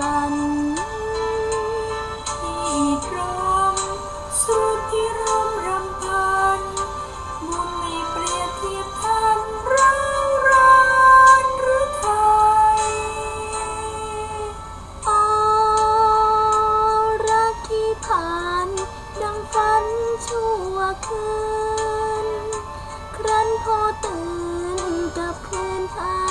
ที่ร้มสูตที่ร่มรำพันบุญไม่เปรียบเทียบทันเรารานหรือไทยโอรักที่ผ่านดังฝันชั่วคืน ครั้นพอตื่นกับเพื่อนทา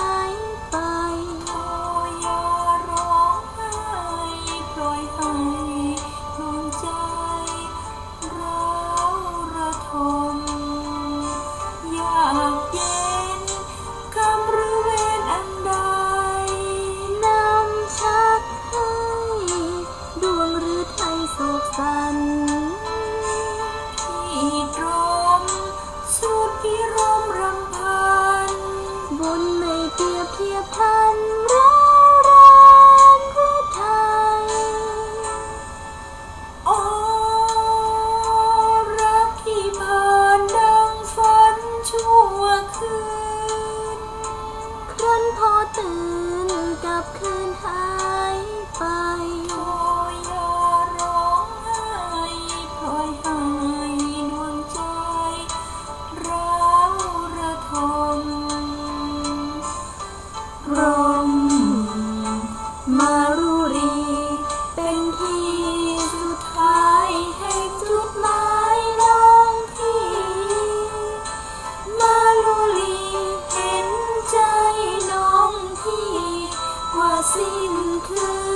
ไม่เปรียบเทียบทันรัก seem close.